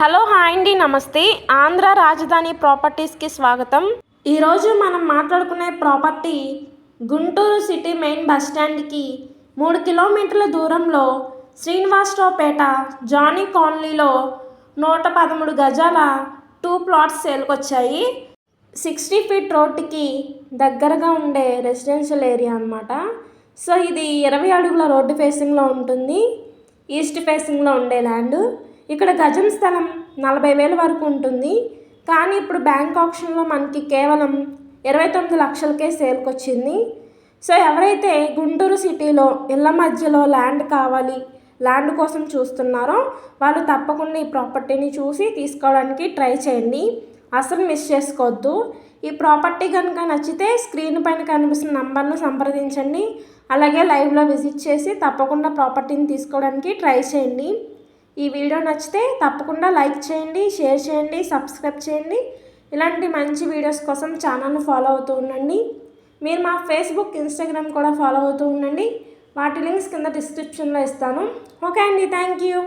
Hello hi అండి నమస్తే. ఆంధ్ర రాజధాని ప్రాపర్టీస్కి స్వాగతం. ఈరోజు మనం మాట్లాడుకునే property Guntur city main bus స్టాండ్కి మూడు కిలోమీటర్ల దూరంలో శ్రీనివాసరావుపేట జానీ కాలనీలో నూట పదమూడు గజాల టూ ప్లాట్స్ సేల్కొచ్చాయి. సిక్స్టీ ఫీట్ రోడ్డుకి దగ్గరగా ఉండే రెసిడెన్షియల్ ఏరియా అనమాట సో ఇది ఇరవై అడుగుల రోడ్డు ఫేసింగ్లో ఉంటుంది. ఈస్ట్ ఫేసింగ్లో ఉండే ల్యాండ్. ఇక్కడ గజం స్థలం నలభై వేల వరకు ఉంటుంది. కానీ ఇప్పుడు బ్యాంక్ ఆప్షన్లో మనకి కేవలం ఇరవై తొమ్మిది లక్షలకే సేల్కి వచ్చింది సో ఎవరైతే గుంటూరు సిటీలో ఇళ్ళ మధ్యలో ల్యాండ్ కావాలి ల్యాండ్ కోసం చూస్తున్నారో వాళ్ళు తప్పకుండా ఈ ప్రాపర్టీని చూసి తీసుకోవడానికి ట్రై చేయండి. అసలు మిస్ చేసుకోవద్దు. ఈ ప్రాపర్టీ కనుక నచ్చితే స్క్రీన్ పైన కనిపిస్తున్న నంబర్ను సంప్రదించండి. అలాగే లైవ్లో విజిట్ చేసి తప్పకుండా ప్రాపర్టీని తీసుకోవడానికి ట్రై చేయండి. ఈ వీడియో నచ్చితే తప్పకుండా లైక్ చేయండి షేర్ చేయండి సబ్స్క్రైబ్ చేయండి. ఇలాంటి మంచి వీడియోస్ కోసం ఛానల్ను ఫాలో అవుతూ ఉండండి. మీరు మా ఫేస్బుక్ ఇన్స్టాగ్రామ్ కూడా ఫాలో అవుతూ ఉండండి. వాటి లింక్స్ కింద డిస్క్రిప్షన్లో ఇస్తాను. ఓకే అండి థ్యాంక్ యూ.